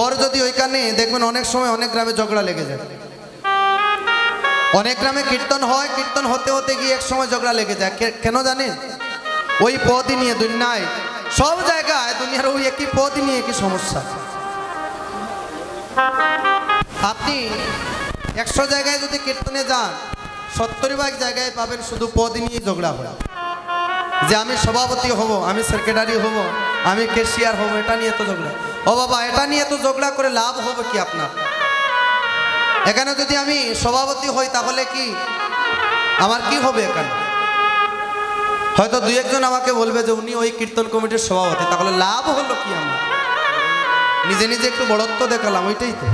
পর যদি ওইখানে, দেখবেন অনেক সময় অনেক গ্রামে ঝগড়া লেগে যায়। অনেক গ্রামে কীর্তন হয়, কীর্তন হতে হতে গিয়ে এক সময় ঝগড়া লেগে যায়। কেন জানেন? ওই পদই নিয়ে দুনিয়ায়, সব জায়গায় দুনিয়ার ওই একই পদই নিয়ে একই সমস্যা। আপনি একশো জায়গায় যদি কীর্তনে যান, সত্তর ভাগ জায়গায় পাবেন শুধু পদ নিয়ে ঝগড়া হয়। যে আমি সভাপতি হব, আমি সেক্রেটারি হব আমি কেশিয়ার হব, এটা নিয়ে তো ঝগড়া। ও বাবা, এটা নিয়ে তো ঝগড়া করে লাভ হবে কি আপনার? এখানে যদি আমি সভাপতি হই, তাহলে কি আমার কি হবে এখানে? হয়তো দুই একজন আমাকে বলবে যে উনি ওই কীর্তন কমিটির সভাপতি, তাহলে লাভ হলো কি আমার? নিজে নিজে একটু বড়ত্ব দেখালাম, ওইটাই তো।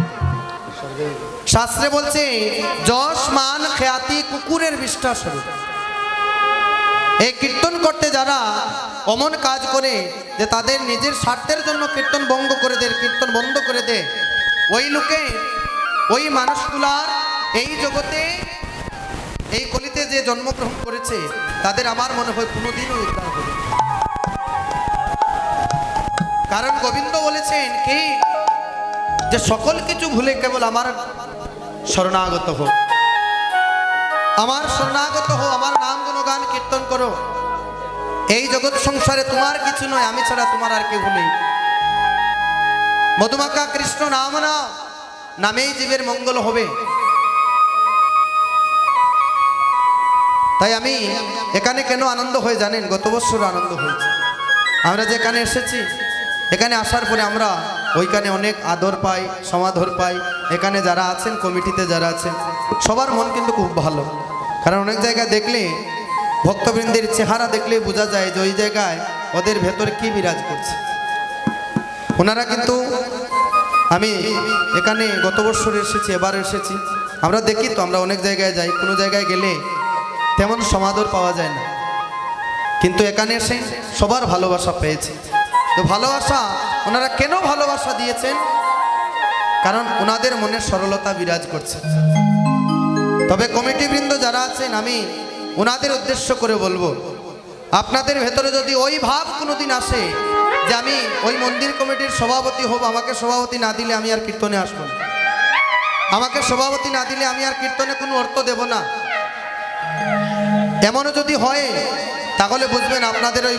শাস্ত্রে বলছে, যশ মান খ্যাতি কুকুরের বিশ্বাস স্বরূপ। এই কীর্তন করতে যারা অমন কাজ করে যে তাদের নিজের স্বার্থের জন্য কীর্তন বন্ধ করে দেয় কীর্তন বন্ধ করে দেয় ওই লোকে, ওই মানুষগুলার এই জগতে, এই কলিতে যে জন্মগ্রহণ করেছে, তাদের আমার মনে হয় কোনোদিনও উদ্ধার হবে কারণ গোবিন্দ বলেছেন কি, যে সকল কিছু ভুলে কেবল আমার শরণাগত হোক আমার শরণাগত হো আমার নাম কীর্তন করো। এই জগৎ সংসারে তোমার কিছু নয়, আমি ছাড়া তোমার আর কেউ নেই। মধুমাকা কৃষ্ণ, নাম না নামেই জীবের মঙ্গল হবে। তাই আমি এখানে কেন আনন্দ হয়ে জানেন? গত বছর আনন্দ হয়েছে। আমরা যেখানে এসেছি, এখানে আসার পরে আমরা ওইখানে অনেক আদর পাই, সমাদর পাই। এখানে যারা আছেন, কমিটিতে যারা আছেন, সবার মন কিন্তু খুব ভালো। কারণ অনেক জায়গায় দেখলে ভক্তবৃন্দের চেহারা দেখলে বোঝা যায় যে ওই জায়গায় ওদের ভেতরে কি বিরাজ করছে। ওনারা কিন্তু আমি এখানে গত বছর এসেছি, এবার এসেছি। আমরা দেখি তো, আমরা অনেক জায়গায় যাই, কোনো জায়গায় গেলে তেমন সমাদর পাওয়া যায় না। কিন্তু এখানে এসে সবার ভালোবাসা পেয়েছে। তো ভালোবাসা, ওনারা কেন ভালোবাসা দিয়েছেন? কারণ ওনাদের মনে সরলতা বিরাজ করছে। তবে কমিটিবৃন্দ যারা আছেন, আমি ওনাদের উদ্দেশ্য করে বলব, আপনাদের ভেতরে যদি ওই ভাব কোনোদিন আসে যে আমি ওই মন্দির কমিটির সভাপতি হব, আমাকে সভাপতি না দিলে আমি আর কীর্তনে আসব না। আমাকে সভাপতি না দিলে আমি আর কীর্তনে কোনো অর্থ দেব না। এমনও যদি হয়, তাহলে বুঝবেন আপনাদের ওই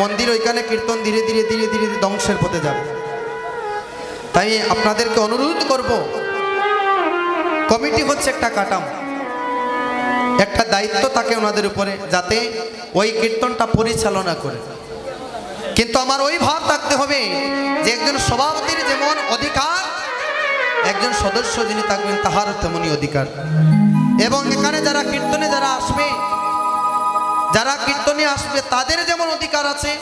মন্দির ওইখানে কীর্তন ধীরে ধীরে ধীরে ধীরে ধ্বংসের পথে যাবে। তাই আপনাদেরকে অনুরোধ করব, কমিটি হচ্ছে একটা কাটাম একটা দায়িত্ব থাকে ওনাদের উপরে যাতে ওই কীর্তনটা পরিচালনা করে। কিন্তু আমার ওই ভাব থাকতে হবে যে একজন সভাপতির যেমন অধিকার, একজন সদস্য যিনি থাকবেন তাহারও তেমনই অধিকার। এবং এখানে যারা কীর্তনে যারা আসবে, যারা কীর্তনে আসবে তাদের যেমন অধিকার আছে,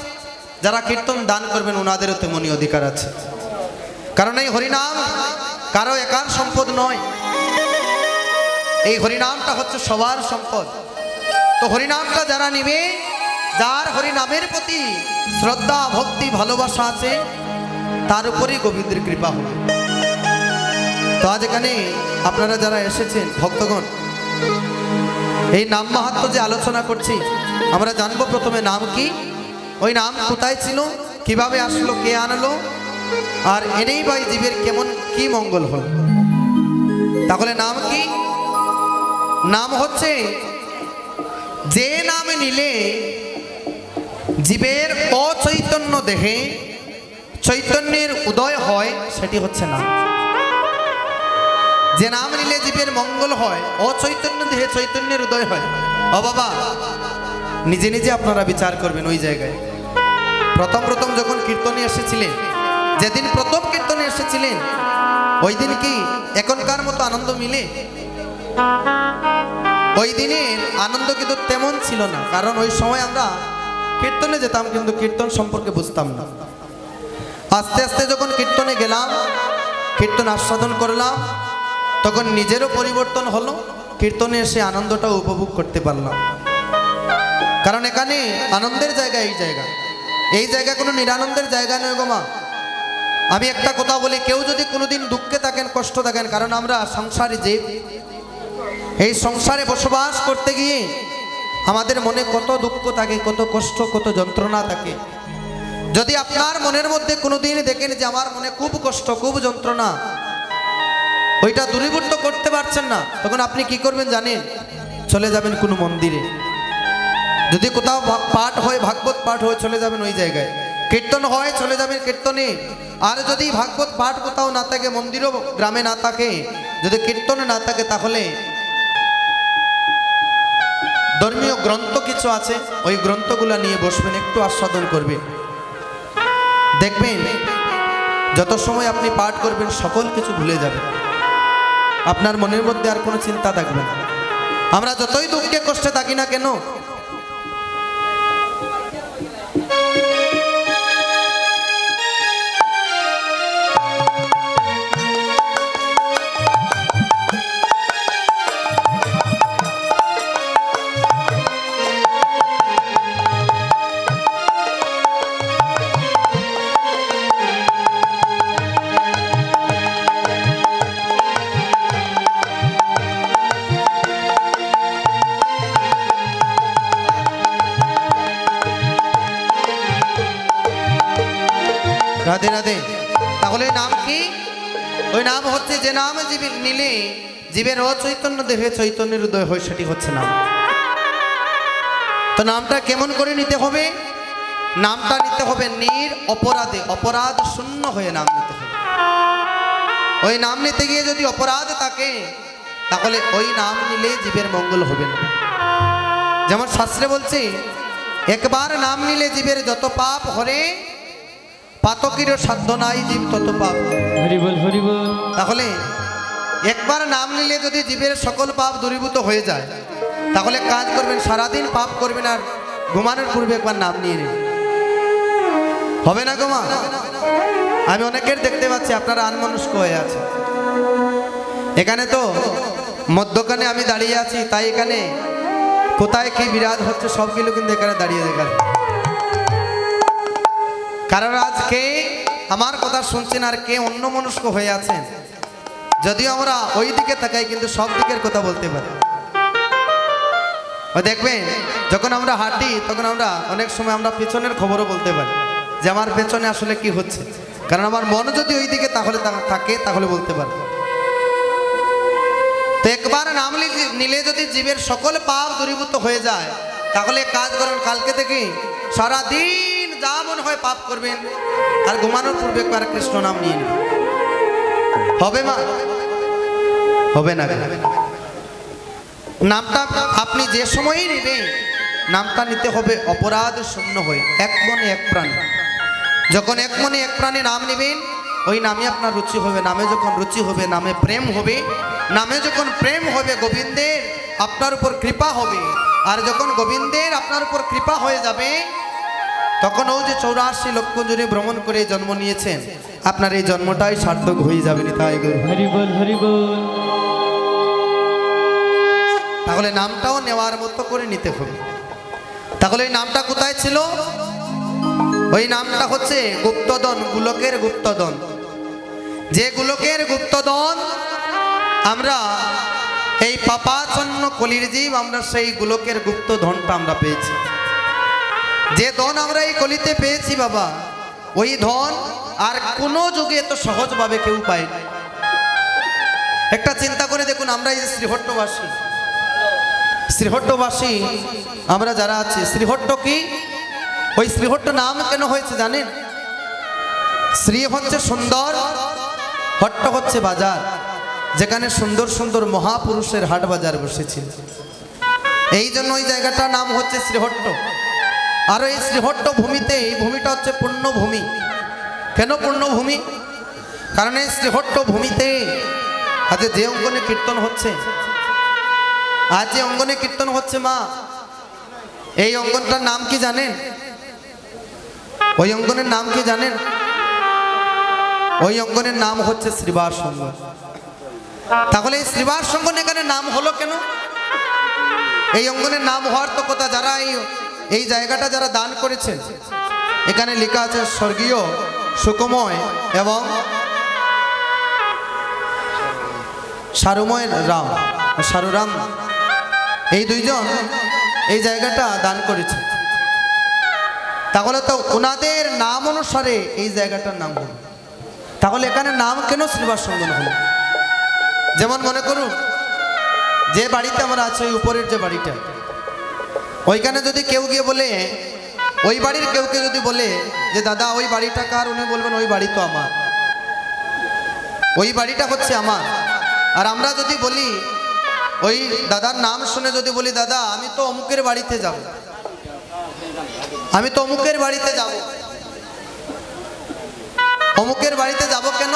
যারা কীর্তন দান করবেন ওনাদেরও তেমনই অধিকার আছে। কারণ এই হরিনাম কারও একার সম্পদ নয়। এই হরিনামটা হচ্ছে সবার সম্পদ। তো হরিনামটা যারা নিবে, যার হরিনামের প্রতি শ্রদ্ধা, ভক্তি, ভালোবাসা আছে, তার উপরেই গোবিন্দের কৃপা হবে। তো আজ এখানে আপনারা যারা এসেছেন, ভক্তগণ, এই নাম মাহাত্ম যে আলোচনা করছি, আমরা জানব প্রথমে নাম কি, ওই নাম কোথায় ছিল, কীভাবে আসলো, কে আনলো, আর এনেই বা জীবের কেমন, কি মঙ্গল হল। তাহলে নাম কি? নাম হচ্ছে যে নামে নিলে জীবের অচৈতন্য দেহে চৈতন্যের উদয় হয়, সেটি হচ্ছে নাম। যে নাম নিলে জীবের মঙ্গল হয়, অচৈতন্য দেহে চৈতন্যের উদয় হয়। ও বাবা, নিজে নিজে আপনারা বিচার করবেন ওই জায়গায়। প্রথম প্রথম যখন কীর্তনে এসেছিলেন, যেদিন প্রথম কীর্তনে এসেছিলেন, ওই দিন কি এখনকার মতো আনন্দ মিলে? ওই দিনের আনন্দ কিন্তু তেমন ছিল না, কারণ ওই সময় আমরা কীর্তনে যেতাম, কিন্তু কীর্তন সম্পর্কে বুঝতাম না। আস্তে আস্তে যখন কীর্তনে গেলাম, কীর্তন আস্বাদন করলাম, তখন নিজেরও পরিবর্তন হলো, কীর্তনে এসে আনন্দটা উপভোগ করতে পারলাম। কারণ এখানে আনন্দের জায়গা এই জায়গা। এই জায়গা কোনো নিরানন্দের জায়গা নয় গোমা আমি একটা কথা বলি, কেউ যদি কোনোদিন দুঃখে থাকেন, কষ্ট থাকেন, কারণ আমরা সংসারে যে এই সংসারে বসবাস করতে গিয়ে আমাদের মনে কত দুঃখ থাকে, কত কষ্ট, কত যন্ত্রণা থাকে। যদি আপনার মনের মধ্যে কোনোদিন দেখেন যে আমার মনে খুব কষ্ট, খুব যন্ত্রণা, ওইটা দূরীভূত করতে পারছেন না, তখন আপনি কি করবেন জানেন? চলে যাবেন কোনো মন্দিরে। যদি কোথাও পাঠ হয়, ভাগবত পাঠ হয়, চলে যাবেন ওই জায়গায়। কীর্তন হয়, চলে যাবেন কীর্তনে। আর যদি ভাগবত পাঠ কোথাও না থাকে, মন্দিরও গ্রামে না থাকে, যদি কীর্তনে না থাকে, তাহলে ধর্মীয় গ্রন্থ কিছু আছে, ওই গ্রন্থগুলো নিয়ে বসবেন, একটু আস্বাদন করবেন। দেখবেন, যত সময় আপনি পাঠ করবেন, সকল কিছু ভুলে যাবেন। আপনার মনের মধ্যে আর কোনো চিন্তা থাকবে না। আমরা যতই দুঃখে কষ্টে থাকি না কেন নাম হচ্ছে যে নাম জীবের নিলে, জীবের অচৈতন্য দেহে চৈতন্যের উদয় হয়, সেটি হচ্ছে নাম। তো নামটা কেমন করে নিতে হবে? নামটা নিতে হবে নির অপরাধে, অপরাধ শূন্য হয়ে নাম নিতে হবে। ওই নাম নিতে গিয়ে যদি অপরাধ থাকে, তাহলে ওই নাম নিলে জীবের মঙ্গল হবে না। যেমন শাস্ত্রে বলছে, একবার নাম নিলে জীবের যত পাপ হরে পাতকিরও সাধ্য নাই জীব তত পাপ। হরিবল হরিবল। তাহলে একবার নাম নিলে যদি জীবের সকল পাপ দূরীভূত হয়ে যায় তাহলে কাজ করবেন সারাদিন পাপ করবেন আর ঘুমানোর পূর্বে একবার নাম নিয়ে নিন। হবে না গোমা আমি অনেকের দেখতে পাচ্ছি আপনারা আনমনস্ক হয়ে আছে এখানে তো মধ্যখানে আমি দাঁড়িয়ে আছি তাই এখানে কোথায় কি বিরাজ হচ্ছে সবগুলো কিন্তু এখানে দাঁড়িয়ে দেখা যায়। কারণ আজকে আমার কথা শুনছেন আর কে অন্য মনস্ক হয়ে আছেন? যদিও আমরা ওই দিকে তাকাই, কিন্তু সব দিকের কথা বলতে পারি। দেখবেন, যখন আমরা হাঁটি, তখন আমরা অনেক সময় আমরা পেছনের খবরও বলতে পারি যে আমার পেছনে আসলে কি হচ্ছে। কারণ আমার মন যদি ওই দিকে তাহলে থাকে, তাহলে বলতে পারি তো একবার নাম নিলে যদি জীবের সকল পাপ দূরীভূত হয়ে যায়, তাহলে কাজ করেন, কালকে থেকে সারা দিন যা মনে হয় পাপ করবেন, আর ঘুমানোর পূর্বে একবার কৃষ্ণ নাম নিয়ে নেবেন হবে মা? হবে না নামটা আপনি যে সময়ই নেবেন, নামটা নিতে হবে অপরাধ শূন্য হয়ে, এক মনে এক প্রাণ। যখন এক মনে এক প্রাণে নাম নেবেন, ওই নামে আপনার রুচি হবে, নামে যখন রুচি হবে, নামে প্রেম হবে, নামে যখন প্রেম হবে গোবিন্দের, আপনার উপর কৃপা হবে। আর যখন গোবিন্দের আপনার উপর কৃপা হয়ে যাবে তখন ও যে চৌরাশি লক্ষ জনে ভ্রমণ করে জন্ম নিয়েছেন আপনার এই জন্মটাই সার্থক হয়ে যাবে তাই তাহলে নামটাও নেওয়ার মতো করে নিতে হবে। তাহলে এই নামটা কোথায় ছিল? ওই নামটা হচ্ছে গুপ্তদন গুলকের গুপ্তদন যে গুলকের গুপ্তদন আমরা এই পাপাচন্ন কলির জীব আমরা সেই গুলকের গুপ্তধনটা আমরা পেয়েছি। যে ধন আমরা এই কলিতে পেয়েছি বাবা, ওই ধন আর কোনো যুগে এত সহজভাবে কেউ পায়নি। একটা চিন্তা করে দেখুন, আমরা এই শ্রীহট্টবাসী শ্রীহট্টবাসী, আমরা যারা আছি, শ্রীহট্ট কি? ওই শ্রীহট্ট নাম কেন হয়েছে জানেন? শ্রী হচ্ছে সুন্দর, হট্ট হচ্ছে বাজার, যেখানে সুন্দর সুন্দর মহাপুরুষের হাট বাজার বসেছিল। এই জন্য ওই জায়গাটার নাম হচ্ছে শ্রীহট্ট। আর এই শ্রীহট্ট ভূমিতে, এই ভূমিটা হচ্ছে পুণ্যভূমি। কেন পুণ্যভূমি? কারণ এই শ্রীহট্ট ভূমিতে আজ যে অঙ্গনে কীর্তন হচ্ছে, আজ যে অঙ্গনে কীর্তন হচ্ছে মা, এই অঙ্গনটার নাম কি জানেন? ওই অঙ্গনের নাম কি জানেন? ওই অঙ্গনের নাম হচ্ছে শ্রীবাস অঙ্গ তাহলে এই শ্রীবাস অঙ্গন এখানে নাম হলো কেন? এই অঙ্গনের নাম হওয়ার তো কথা, যারা এই এই জায়গাটা যারা দান করেছেন এখানে লেখা আছে স্বর্গীয় সুকময় এবং সারুময় রাম, সারুরাম। এই দুইজন এই জায়গাটা দান করেছে। তাহলে তো ওনাদের নাম অনুসারে এই জায়গাটার নাম হলো। তাহলে এখানে নাম কেন শ্রীবাস সঙ্গন হলো? যেমন মনে করুন, যে বাড়িতে আমরা আছে উপরের যে বাড়িটা ওইখানে যদি কেউ গিয়ে বলে, ওই বাড়ির কেউ কেউ যদি বলে যে, দাদা, ওই বাড়িটা কার? উনি বলবেন, ওই বাড়ি তো আমার। ওই বাড়িটা হচ্ছে আমার। আর আমরা যদি বলি, ওই দাদার নাম শুনে যদি বলি, দাদা, আমি তো অমুকের বাড়িতে যাব। আমি তো অমুকের বাড়িতে যাব। অমুকের বাড়িতে যাব কেন?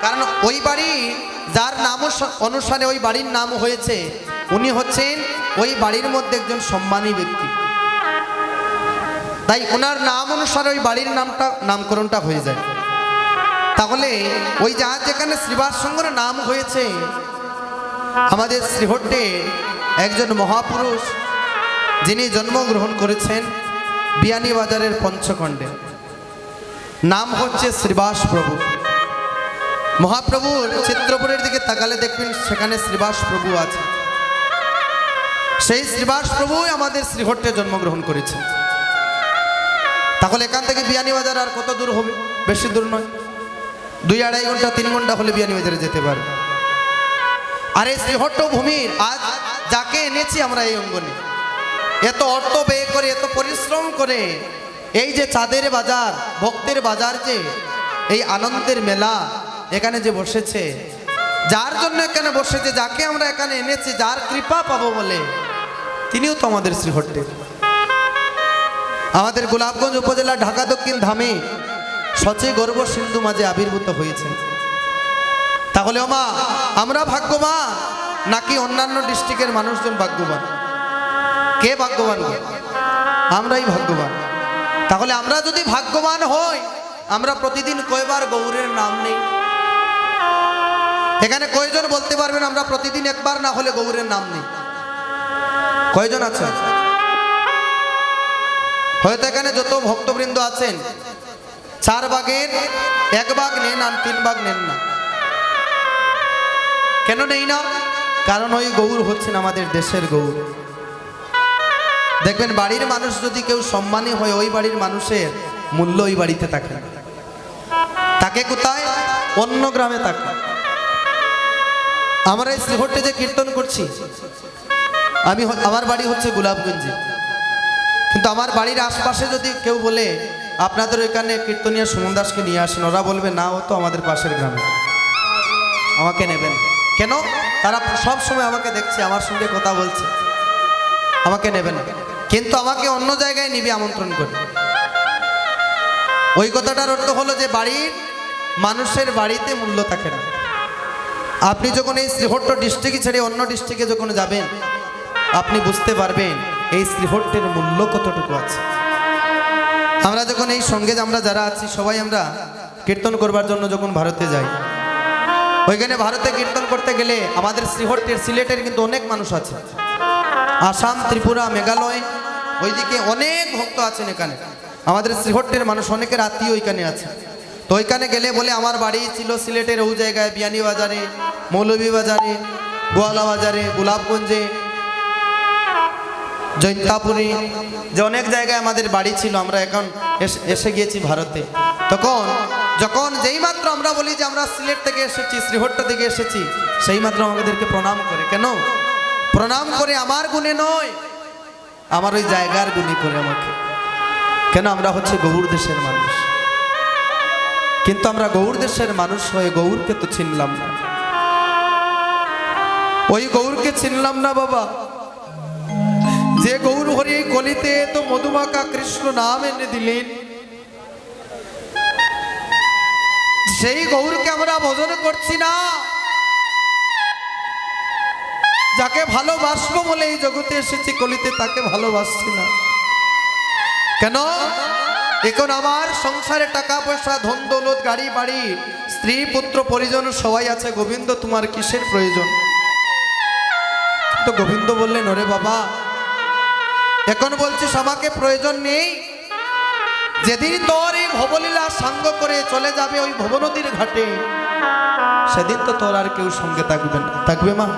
কারণ ওই বাড়ি যার নাম অনুস- অনুসারে ওই বাড়ির নাম হয়েছে উনি হচ্ছেন ওই বাড়ির মধ্যে একজন সম্মানী ব্যক্তি। তাই ওনার নাম অনুসারে ওই বাড়ির নামটা, নামকরণটা হয়ে যায়। তাহলে ওই যার যেখানে শ্রীবাস সঙ্গর নাম হয়েছে, আমাদের শ্রীহট্টে একজন মহাপুরুষ, যিনি জন্মগ্রহণ করেছেন বিয়ানীবাজারের পঞ্চখণ্ডে। নাম হচ্ছে শ্রীবাস প্রভু। মহাপ্রভুর চিত্রপুরের দিকে তাকালে দেখবেন সেখানে শ্রীবাস প্রভু আছে। সেই শ্রীবাস প্রভুই আমাদের শ্রীহট্টে জন্মগ্রহণ করেছে। তাহলে এখান থেকে বিয়ানীবাজার আর কত দূর হবে? বেশি দূর নয়। দুই আড়াই ঘণ্টা, তিন ঘণ্টা হলে বিয়ানীবাজারে যেতে পারে আর এই শ্রীহট্ট ভূমির আজ যাকে এনেছি আমরা এই অঙ্গনে, এত অর্থ ব্যয় করে, এত পরিশ্রম করে, এই যে চাঁদের বাজার, ভক্তের বাজার যে, এই আনন্দের মেলা এখানে যে বসেছে, যার জন্য এখানে বসেছে, যাকে আমরা এখানে এনেছি, যার কৃপা পাবো বলে তিনিও তো আমাদের শ্রীহট্টের আমাদের গোলাপগঞ্জ উপজেলা ঢাকা দক্ষিণ ধামে সচে গর্ব সিন্ধু মাঝে আবির্ভূত হয়েছে। তাহলে ওমা, আমরা ভাগ্যবান নাকি অন্যান্য ডিস্ট্রিক্টের মানুষজন ভাগ্যবান? কে ভাগ্যবান আমরাই ভাগ্যবান। তাহলে আমরা যদি ভাগ্যবান হই, আমরা প্রতিদিন কয়বার গৌরের নাম নেই? এখানে কয়জন বলতে পারবেন, আমরা প্রতিদিন একবার না হলে গৌরের নাম নেই? কয়জন আছে হয়তো এখানে যত ভক্তবৃন্দ আছেন, চার ভাগের এক ভাগ নেন আর তিন ভাগ নেন না। কেন নেই না? কারণ ওই গৌর হচ্ছেন আমাদের দেশের গৌর। দেখবেন, বাড়ির মানুষ যদি কেউ সম্মানী হয়, ওই বাড়ির মানুষের মূল্য ওই বাড়িতে থাকে না। তাকে কোথায়? অন্য গ্রামে থাকে। আমরা এই শ্রীহট্টে যে কীর্তন করছি আমি আমার বাড়ি হচ্ছে গোলাপগঞ্জে। কিন্তু আমার বাড়ির আশপাশে যদি কেউ বলে, আপনাদের ওইখানে কীর্তনিয়া সুমন দাসকে নিয়ে আসেন, ওরা বলবে, না, ও তো আমাদের পাশের গ্রামে। আমাকে নেবেন। কেন? তারা সব সময় আমাকে দেখছে, আমার সঙ্গে কথা বলছে। আমাকে নেবেন। কিন্তু আমাকে অন্য জায়গায় নিবি আমন্ত্রণ করে। ওই কথাটার অর্থ হলো যে, বাড়ির মানুষের বাড়িতে মূল্য থাকে না। আপনি যখন এই শ্রীহট্ট ডিস্ট্রিক্ট ছেড়ে অন্য ডিস্ট্রিক্টে যখন যাবেন আপনি বুঝতে পারবেন এই শ্রীহট্টের মূল্য কতটুকু আছে। আমরা যখন এই সঙ্গে আমরা যারা আছি, সবাই আমরা কীর্তন করবার জন্য যখন ভারতে যাই, ওইখানে ভারতে কীর্তন করতে গেলে আমাদের শ্রীহট্টের সিলেটের কিন্তু অনেক মানুষ আছে। আসাম, ত্রিপুরা, মেঘালয়, ওইদিকে অনেক ভক্ত আছেন এখানে। আমাদের শ্রীহট্টের মানুষ অনেকের আত্মীয় ওইখানে আছে। তো ওইখানে গেলে বলে আমার বাড়ি ছিল সিলেটের ওই জায়গায় বিয়ানী বাজারে মৌলভী বাজারে গোয়ালা বাজারে গোলাপগঞ্জে জৈন্তাপুরি, যে অনেক জায়গায় আমাদের বাড়ি ছিল, আমরা এখন এস- গিয়েছি ভারতে। তখন, যখন যেই মাত্র আমরা বলি যে আমরা সিলেট থেকে এসেছি, শ্রীহট্ট থেকে এসেছি, সেই মাত্র আমাদেরকে প্রণাম করে। কেন? প্রণাম করে আমার গুণে নয়, আমার ওই জায়গার গুণে করে আমাকে। কেন? আমরা হচ্ছে গৌর দেশের মানুষ। কিন্তু আমরা গৌর দেশের মানুষ হয়ে গৌরকে তো চিনলাম না। ওই গৌরকে চিনলাম না বাবা। যে গৌর হরি কলিতে তো মধুমাকা কৃষ্ণ নাম এনে দিলেন। সেই গৌরকে আমরা ভজন করছি না। যাকে ভালোবাসবো বলে এই জগতে এসেছি, কলিতে তাকে ভালোবাসছি না। কেন? এখন আমার সংসারে টাকা পয়সা, ধন দৌলত, গাড়ি বাড়ি, স্ত্রী, পুত্র, পরিজন সবাই আছে। গোবিন্দ, তোমার কিসের প্রয়োজন? তো গোবিন্দ বললেন, ওরে বাবা এখন বলছিস, আমাকে প্রয়োজন নেই? যেদিন তোর এই ভবলীলা সাঙ্গ করে চলে যাবে ওই ভবনদীর ঘাটে, সেদিন তো তোর আর কেউ সঙ্গে থাকবে না। থাকবে মা।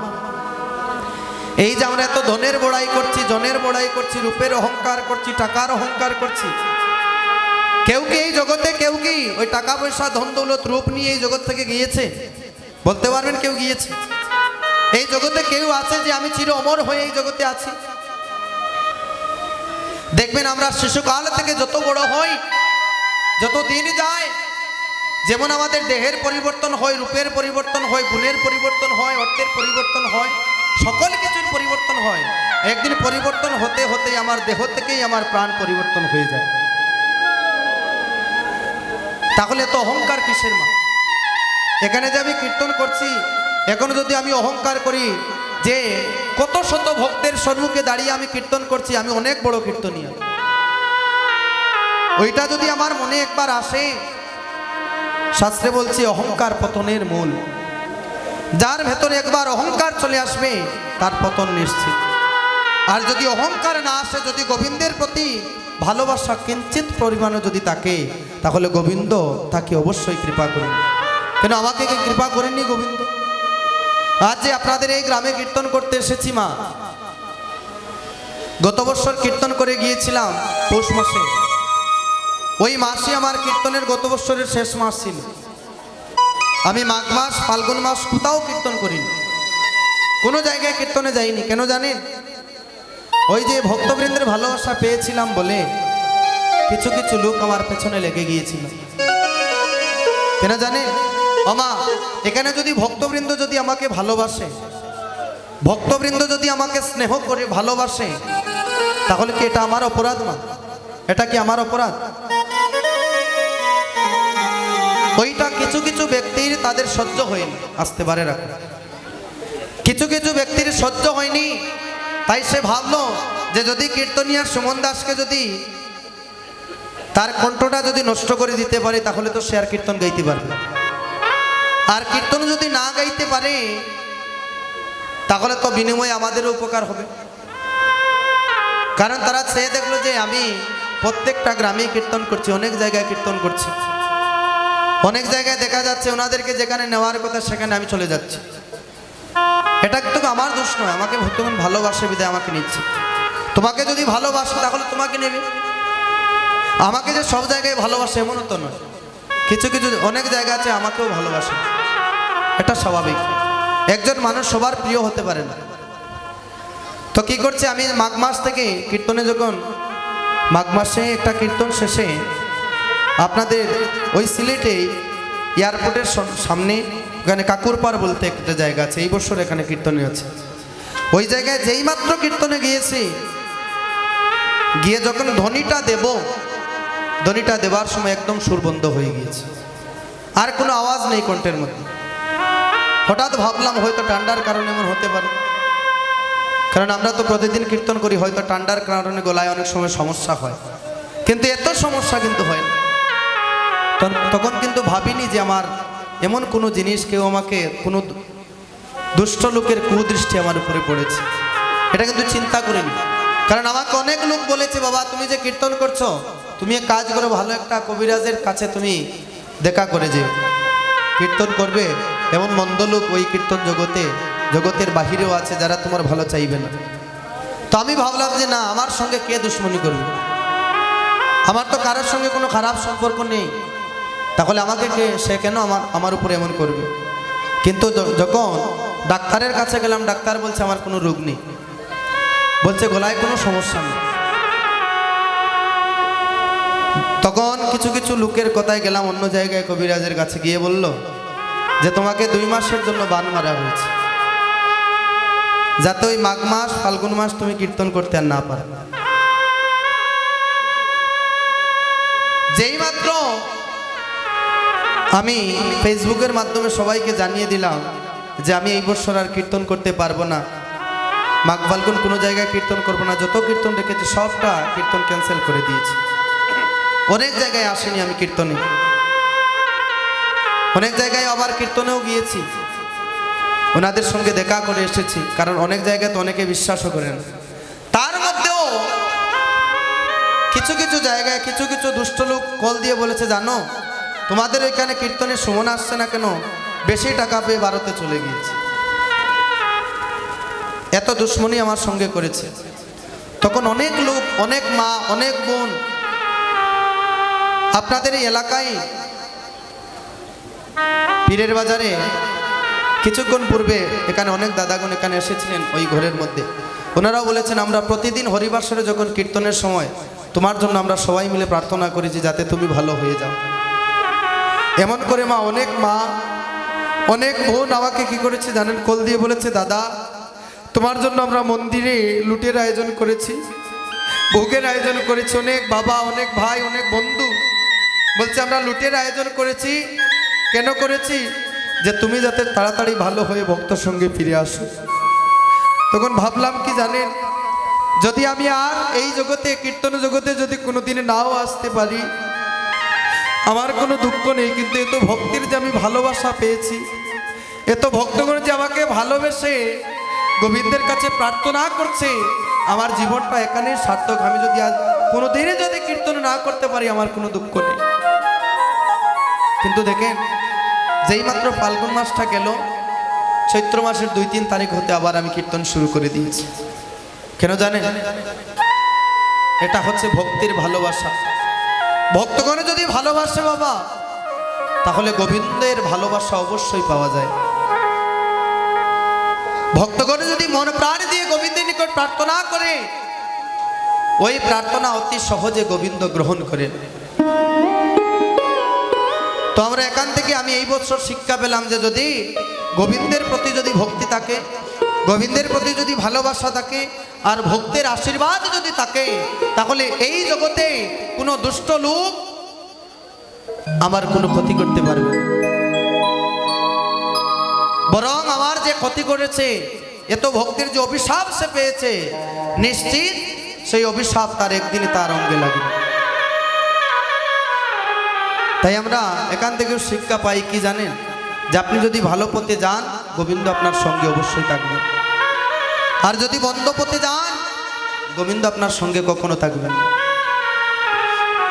এই যে আমরা এত ধনের বড়াই করছি, জনের বড়াই করছি, রূপের অহংকার করছি, টাকার অহংকার করছি, কেউ কি এই জগতে, কেউ কি ওই টাকা পয়সা, ধন দৌলত, রূপ নিয়ে এই জগৎ থেকে গিয়েছে? বলতে পারবেন কেউ গিয়েছে? এই জগতে কেউ আছে যে আমি চির অমর হয়ে এই জগতে আছি? দেখবেন আমরা শিশুকাল থেকে যত বড় হই, যত দিন যায়, যেমন আমাদের দেহের পরিবর্তন হয়, রূপের পরিবর্তন হয়, গুণের পরিবর্তন হয়, অর্থের পরিবর্তন হয়, সকল কিছুর পরিবর্তন হয়। একদিন পরিবর্তন হতে হতে আমার দেহ থেকেই আমার প্রাণ পরিবর্তন হয়ে যায়। তাহলে তো অহংকার কিসের মা? এখানে যে আমি কীর্তন করছি এখন যদি আমি অহংকার করি যে কত শত ভক্তের সম্মুখে দাঁড়িয়ে আমি কীর্তন করছি, আমি অনেক বড় কীর্তনীয়। ওইটা যদি আমার মনে একবার আসে, শাস্ত্রে বলছি অহংকার পতনের মূল। যার ভেতরে একবার অহংকার চলে আসবে, তার পতন নিশ্চিত। আর যদি অহংকার না আসে, যদি গোবিন্দের প্রতি ভালোবাসা কিঞ্চিত পরিমাণে যদি থাকে, তাহলে গোবিন্দ তাকে অবশ্যই কৃপা করেন। কেন আমাকে কৃপা করেননি গোবিন্দ? আজ যে আপনাদের এই গ্রামে কীর্তন করতে এসেছি মা, গত বছর কীর্তন করে গিয়েছিলাম পৌষ মাসে। ওই মাসে আমার কীর্তনের গত বছরের শেষ মাস ছিল। আমি মাঘ মাস, ফাল্গুন মাস কোথাও কীর্তন করিনি। কোনো জায়গায় কীর্তনে যাইনি, কেন জানেন? ওই যে ভক্তবৃন্দের ভালোবাসা পেয়েছিলাম বলে কিছু কিছু লোক আমার পেছনে লেগে গিয়েছিল। কেন জানেন? আমা এখানে যদি ভক্তবৃন্দ যদি আমাকে ভালোবাসে, ভক্তবৃন্দ যদি আমাকে স্নেহ করে ভালোবাসে, তাহলে কি এটা আমার অপরাধ না এটা কি আমার অপরাধ? ওইটা কিছু কিছু ব্যক্তির তাদের সহ্য হয়নি। আসতে পারে, রাখো। কিছু কিছু ব্যক্তির সহ্য হয়নি, তাই সে ভাবলো যে যদি কীর্তনিয়ার সুমন দাসকে যদি তার কণ্ঠটা যদি নষ্ট করে দিতে পারে, তাহলে তো সে আর কীর্তন গাইতে পারবে আর কীর্তন যদি না গাইতে পারে, তাহলে তো বিনিময়ে আমাদেরও উপকার হবে। কারণ তারা চেয়ে দেখল যে আমি প্রত্যেকটা গ্রামে কীর্তন করছি, অনেক জায়গায় কীর্তন করছি। অনেক জায়গায় দেখা যাচ্ছে ওনাদেরকে যেখানে নেওয়ার কথা, সেখানে আমি চলে যাচ্ছি। এটা তো আমার দোষ নয়, আমাকে ভক্তগণ ভালোবাসে, বিদায় আমাকে নিচ্ছে। তোমাকে যদি ভালোবাসে, তাহলে তোমাকে নেবে। আমাকে যে সব জায়গায় ভালোবাসে, এমনও তো নয়। কিছু কিছু অনেক জায়গা আছে আমাকেও ভালোবাসে। এটা স্বাভাবিক। একজন মানুষ সবার প্রিয় হতে পারে না। তো কি করছে, আমি মাঘ মাস থেকে কীর্তনে যখন, মাঘ মাসে একটা কীর্তন শেষে আপনাদের ওই সিলেটে এয়ারপোর্টের সামনে ওখানে কাকুরপাড় বলতে একটা জায়গা আছে, এই বছর এখানে কীর্তনে আছে ওই জায়গায় যেই মাত্র কীর্তনে গিয়েছি, গিয়ে যখন ধ্বনিটা দেব ধ্বনিটা দেবার সময় একদম সুর বন্ধ হয়ে গিয়েছে। আর কোনো আওয়াজ নেই কণ্ঠের মধ্যে। হঠাৎ ভাবলাম হয়তো ঠান্ডার কারণে এমন হতে পারে। কারণ আমরা তো প্রতিদিন কীর্তন করি, হয়তো ঠান্ডার কারণে গলায় অনেক সময় সমস্যা হয়। কিন্তু এত সমস্যা কিন্তু হয় না। তখন- তখন কিন্তু ভাবিনি যে আমার এমন কোনো জিনিস কেউ আমাকে, কোনো দুষ্ট লোকের কুদৃষ্টি আমার উপরে পড়েছে। এটা কিন্তু চিন্তা করিনি। কারণ আমাকে অনেক লোক বলেছে, বাবা, তুমি যে কীর্তন করছ তুমি এক কাজ করো, ভালো একটা কবিরাজের কাছে তুমি দেখা করে যে কীর্তন করবে, এমন মন্দ লোক ওই কীর্তন জগতে, জগতের বাহিরেও আছে যারা তোমার ভালো চাইবে না। তো আমি ভাবলাম যে না, আমার সঙ্গে কে দুশ্মনী করবে? আমার তো কারোর সঙ্গে কোনো খারাপ সম্পর্ক নেই। তাহলে আমাকে কে, সে কেন আমার আমার উপরে এমন করবে? কিন্তু যখন ডাক্তারের কাছে গেলাম, ডাক্তার বলছে আমার কোনো রোগ নেই। বলছে, গলায় কোনো সমস্যা নেই। তখন কিছু কিছু লোকের কথায় গেলাম অন্য জায়গায় কবিরাজের কাছে গিয়ে বলল যে তোমাকে দুই মাসের জন্য বান মারা হয়েছে। যাতে ওই মাঘ মাস, ফাল্গুন মাস তুমি কীর্তন করতে আর না পারো। যেই মাত্র আমি ফেসবুকের মাধ্যমে সবাইকে জানিয়ে দিলাম যে আমি এই বছর আর কীর্তন করতে পারব না। মাঘ ফাল্গুন কোনো জায়গায় কীর্তন করব না, যত কীর্তন রেখেছি সবটা কীর্তন ক্যান্সেল করে দিয়েছি। অনেক জায়গায় আসেনি আমি কীর্তনে। অনেক জায়গায় আবার কীর্তনেও গিয়েছি। ওনাদের সঙ্গে দেখা করে এসেছি, কারণ অনেক জায়গায় তো অনেকে বিশ্বাসও করেন। তার মধ্যেও কিছু কিছু জায়গায় কিছু কিছু দুষ্ট লোক কল দিয়ে বলেছে, জানো, তোমাদের ওইখানে কীর্তনের সুমন আসছে না কেন? বেশি টাকা পেয়ে ভারতে চলে গিয়েছে। এত দুশ্মনী আমার সঙ্গে করেছে। তখন অনেক লোক, অনেক মা, অনেক বোন আপনাদের এলাকায় পীরের বাজারে কিছুক্ষণ পূর্বে এখানে অনেক দাদাগণ এখানে এসেছিলেন ওই ঘরের মধ্যে। ওনারাও বলেছেন, আমরা প্রতিদিন হরিবাসরে যখন কীর্তনের সময়, তোমার জন্য আমরা সবাই মিলে প্রার্থনা করেছি যাতে তুমি ভালো হয়ে যাও। এমন করে মা, অনেক মা, অনেক বোন আমাকে কি করেছে জানেন? কল দিয়ে বলেছে, দাদা, তোমার জন্য আমরা মন্দিরে লুটের আয়োজন করেছি, ভোগের আয়োজন করেছি। অনেক বাবা, অনেক ভাই, অনেক বন্ধু বলছে, আমরা লুটের আয়োজন করেছি। কেন করেছি? যে তুমি যাতে তাড়াতাড়ি ভালো হয়ে ভক্ত সঙ্গে ফিরে আসো। তখন ভাবলাম, কি জানেন, যদি আমি আর এই জগতে, কীর্তন জগতে যদি কোনো দিনে নাও আসতে পারি, আমার কোনো দুঃখ নেই, কিন্তু এত ভক্তির যে আমি ভালোবাসা পেয়েছি, এত ভক্তগণ যে আমাকে ভালোবেসে গোবিন্দের কাছে প্রার্থনা করছে, আমার জীবনটা এখানে সার্থক। আমি যদি আজ কোনো দিনে যদি কীর্তন না করতে পারি, আমার কোনো দুঃখ নেই। কিন্তু দেখেন, যেই মাত্র ফাল্গুন মাসটা গেল, চৈত্র মাসের দুই তিন তারিখ হতে আবার আমি কীর্তন শুরু করে দিয়েছি। কেন জানেন? এটা হচ্ছে ভক্তির ভালোবাসা। ভক্তগণে যদি ভালোবাসে বাবা, তাহলে গোবিন্দের ভালোবাসা অবশ্যই পাওয়া যায়। ভক্তগণে যদি মন প্রাণ দিয়ে গোবিন্দের নিকট প্রার্থনা করে, ওই প্রার্থনা অতি সহজে গোবিন্দ গ্রহণ করেন। তো আমরা এখান থেকে আমি এই বছর শিক্ষা পেলাম যে যদি গোবিন্দের প্রতি যদি ভক্তি থাকে, গোবিন্দের প্রতি যদি ভালোবাসা থাকে, আর ভক্তের আশীর্বাদ যদি থাকে, তাহলে এই জগতে কোনো দুষ্ট লোক আমার কোনো ক্ষতি করতে পারবে। বরং আমার যে ক্ষতি করেছে এত ভক্তির যে অভিশাপ সে পেয়েছে, নিশ্চিত সেই অভিশাপ তার একদিনই তার অঙ্গে লাগবে তাই আমরা এখান থেকেও শিক্ষা পাই, কি জানেন? যে আপনি যদি ভালো পথে যান, গোবিন্দ আপনার সঙ্গে অবশ্যই থাকবেন আর যদি বন্ধ পথে যান, গোবিন্দ আপনার সঙ্গে কখনো থাকবেন না।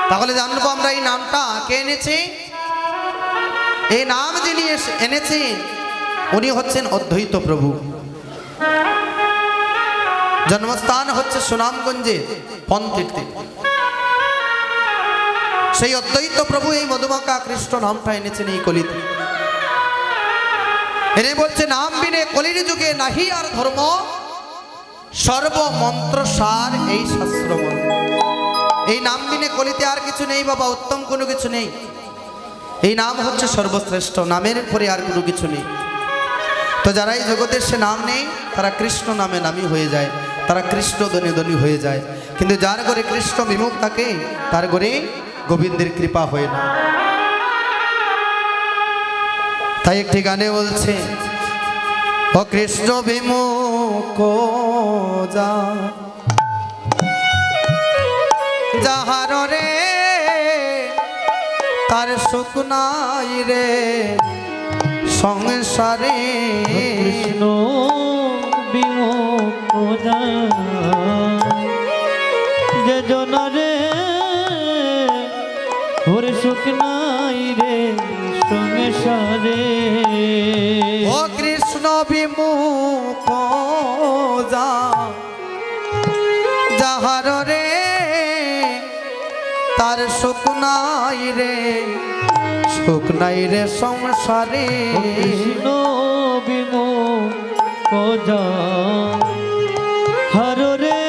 তাহলে জানব আমরা এই নামটা কে এনেছে? এই নাম যিনি এনেছেন উনি হচ্ছেন অদ্বৈত প্রভু। জন্মস্থান হচ্ছে সুনামগঞ্জে পন্তীর্থে সেই অদ্বৈত প্রভু এই মধুমাকা কৃষ্ণ নামটা এনেছেন এই কলিতে। এনে বলছে, নাম বিনে কলির যুগে নাহি আর ধর্ম সর্বমন্ত্র সার এই শাস্ত্র এই নাম বিনে কলিতে আর কিছু নেই বাবা, উত্তম কোনো কিছু নেই। এই নাম হচ্ছে সর্বশ্রেষ্ঠ, নামের পরে আর কোনো কিছু নেই। তো যারা এই জগতের সে নাম নেই, তারা কৃষ্ণ নামে নামই হয়ে যায়, তারা কৃষ্ণ দনে দনি হয়ে যায়। কিন্তু যার ঘরে কৃষ্ণ বিমুখ থাকে, তার ঘরে গোবিন্দের কৃপা হয় না। তাই একটি গানে বলছে, ও কৃষ্ণ বিমুখ যা, যাহার রে, তার সুখ নাই রে, সংসারে কৃষ্ণ বিমুখ যে ওর সুখ নাই রে সংসারে ও কৃষ্ণ বিমুখ যা যাহার রে তার সুখ নাই রে সুখ নাই রে সংসারে। কৃষ্ণ বিমুখ হর রে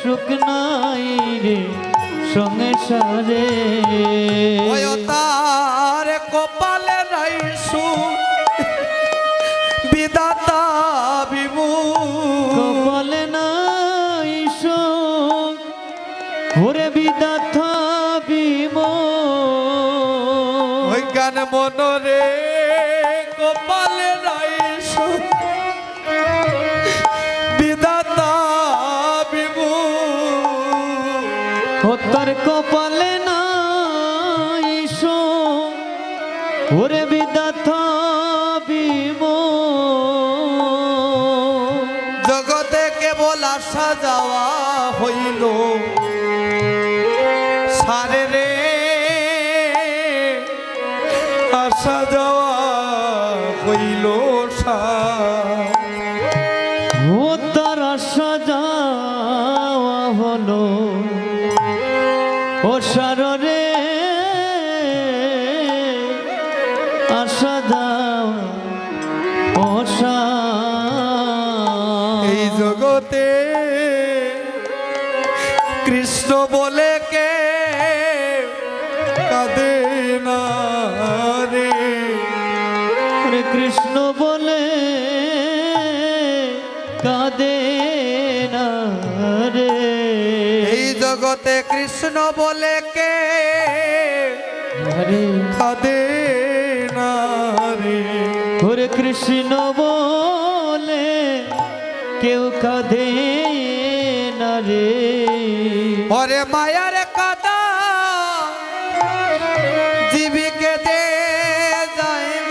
সুখ নাই রে। সংসারে তার কপালে নাই সুখ বিদাতা বিমু কপালে নাই শোক ওরে বিদাথ বিম ওই গান মনরে তার কপালে নাই ওরে বিদাথ জগতে কেবল আসা যাওয়া হইল। বলে কে? কাঁদে না রে। কৃষ্ণ বলে কাঁদে না রে। এই জগতে কৃষ্ণ বলে কে? কাঁদে না রে। কৃষ্ণ বলে কেউ কাঁদে না রে। ওরে মায়ার কাদা জীবিকে দে যাইব।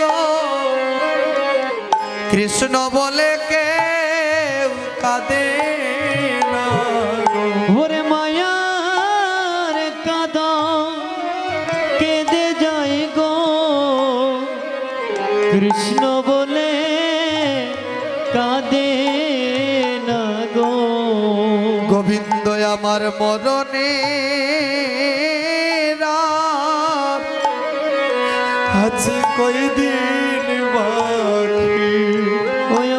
কৃষ্ণ বল আমার মরণে আছি কই দিন বাকি? ওই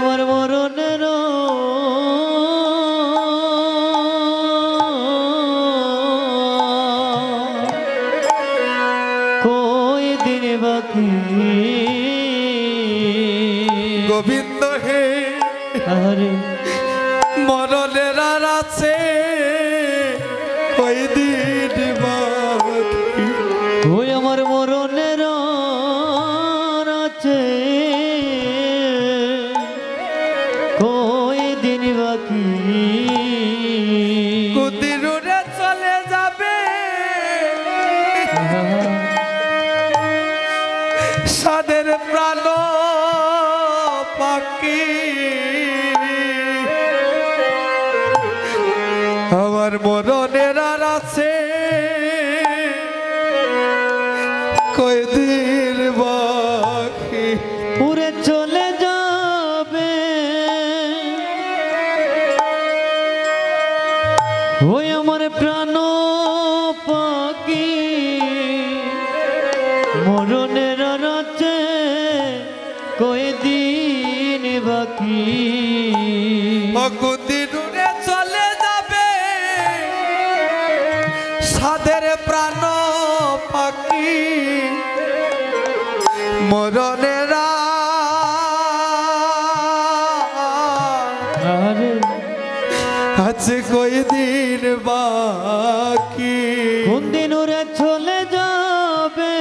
আজ কই দিন বাকি? কোন দিন ওরে চলে যাবে?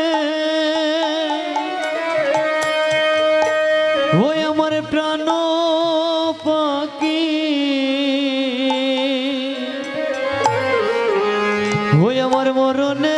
ওই আমার প্রাণ পাকি ওই আমার মরণে